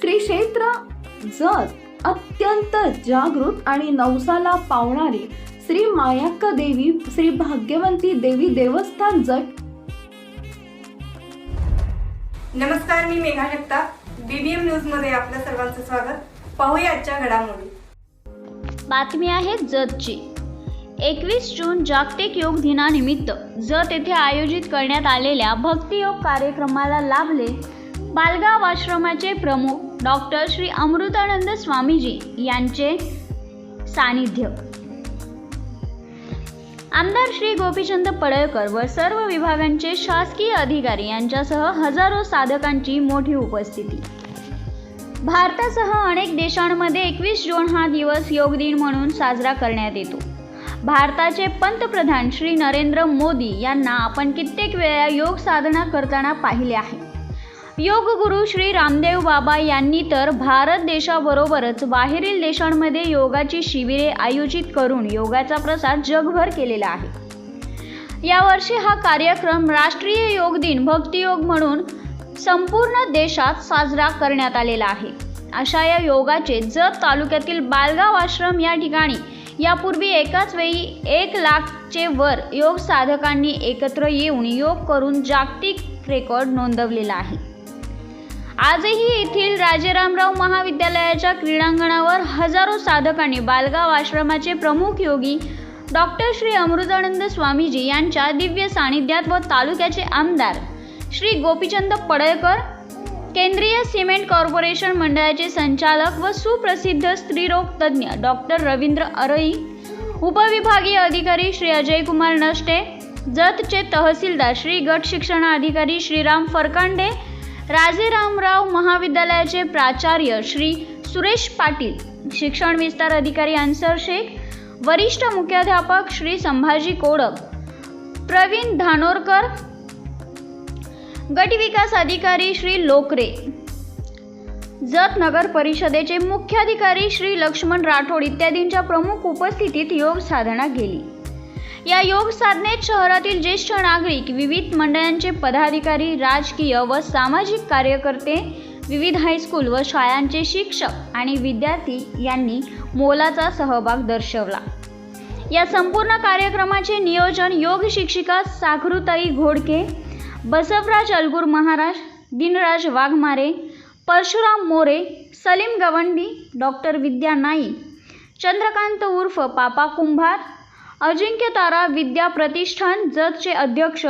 श्री क्षेत्र जत अत्यंत जागृत आणि नवसाला पावणारी श्री मायाक्का देवी श्री भाग्यवंती देवी देवस्थान जट नमस्कार मी मेघा जगताप. बीबीएम न्यूजमध्ये आपल्या सर्वांचं स्वागत. पाहूया आजच्या घडामोडी. बातमी आहे जतची. एकवीस जून जागतिक योग दिनानिमित्त जत येथे आयोजित करण्यात आलेल्या भक्तियोग कार्यक्रमाला लाभले बालगाव आश्रमाचे प्रमुख डॉक्टर श्री अमृतानंद स्वामीजी यांचे सानिध्य. आमदार श्री गोपीचंद पडळकर व सर्व विभागांचे शासकीय अधिकारी यांच्यासह हजारो साधकांची मोठी उपस्थिती. भारतासह अनेक देशांमध्ये एकवीस जून हा दिवस योग दिन म्हणून साजरा करण्यात येतो. भारताचे पंतप्रधान श्री नरेंद्र मोदी यांना आपण कित्येक वेळा योग साधना करताना पाहिले आहे. योग गुरु श्री रामदेव बाबा यांनी तर भारत देशाबरोबरच बाहेरील देशांमध्ये योगाची शिबिरे आयोजित करून योगाचा प्रसार जगभर केलेला आहे. यावर्षी हा कार्यक्रम राष्ट्रीय योग दिन भक्तियोग म्हणून संपूर्ण देशात साजरा करण्यात आलेला आहे. अशा या योगाचे जत तालुक्यातील बालगाव आश्रम या ठिकाणी यापूर्वी एकाच वेळी एक लाखचे वर योग साधकांनी एकत्र येऊन योग करून जागतिक रेकॉर्ड नोंदवलेला आहे. आजही येथील राजेरामराव महाविद्यालयाच्या क्रीडांगणावर हजारो साधकांनी बालगाव आश्रमाचे प्रमुख योगी डॉक्टर श्री अमृतानंद स्वामीजी यांच्या दिव्य सानिध्यात व तालुक्याचे आमदार श्री गोपीचंद पडळकर केंद्रीय सिमेंट कॉर्पोरेशन मंडळाचे संचालक व सुप्रसिद्ध स्त्रीरोग तज्ज्ञ डॉक्टर रवींद्र अरई उपविभागीय अधिकारी श्री अजय कुमार नष्टे जतचे तहसीलदार श्री गट शिक्षणाधिकारी श्रीराम फरकांडे राजेरामराव महाविद्यालयाचे प्राचार्य श्री सुरेश पाटील शिक्षण विस्तार अधिकारी अन्सर शेख वरिष्ठ मुख्याध्यापक श्री संभाजी कोडक प्रवीण धानोरकर गट विकास अधिकारी श्री लोकरे जत नगर परिषदेचे मुख्याधिकारी श्री लक्ष्मण राठोड इत्यादींच्या प्रमुख उपस्थितीत योग साधना गेली या योग साधनेत शहरातील ज्येष्ठ नागरिक विविध मंडळांचे पदाधिकारी राजकीय व सामाजिक कार्यकर्ते विविध हायस्कूल व शाळांचे शिक्षक आणि विद्यार्थी यांनी मोलाचा सहभाग दर्शवला. या संपूर्ण कार्यक्रमाचे नियोजन योग शिक्षिका साखरुताई घोडके बसवराज अलगूर महाराज दिनराज वाघमारे परशुराम मोरे सलीम गवंडी डॉक्टर विद्या नाईक चंद्रकांत उर्फ पापा कुंभार अजिंक्य तारा विद्या प्रतिष्ठान जतचे अध्यक्ष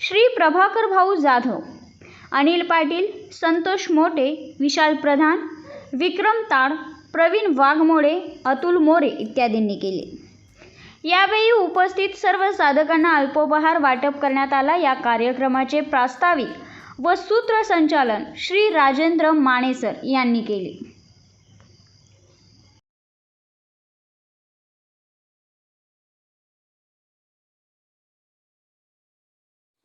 श्री प्रभाकर भाऊ जाधव अनिल पाटील संतोष मोटे विशाल प्रधान विक्रम ताड प्रवीण वाघमोडे अतुल मोरे इत्यादींनी केले. यावेळी उपस्थित सर्व साधकांना अल्पोपहार वाटप करण्यात आला. या कार्यक्रमाचे प्रास्ताविक व सूत्रसंचालन श्री राजेंद्र माणेसर यांनी केले.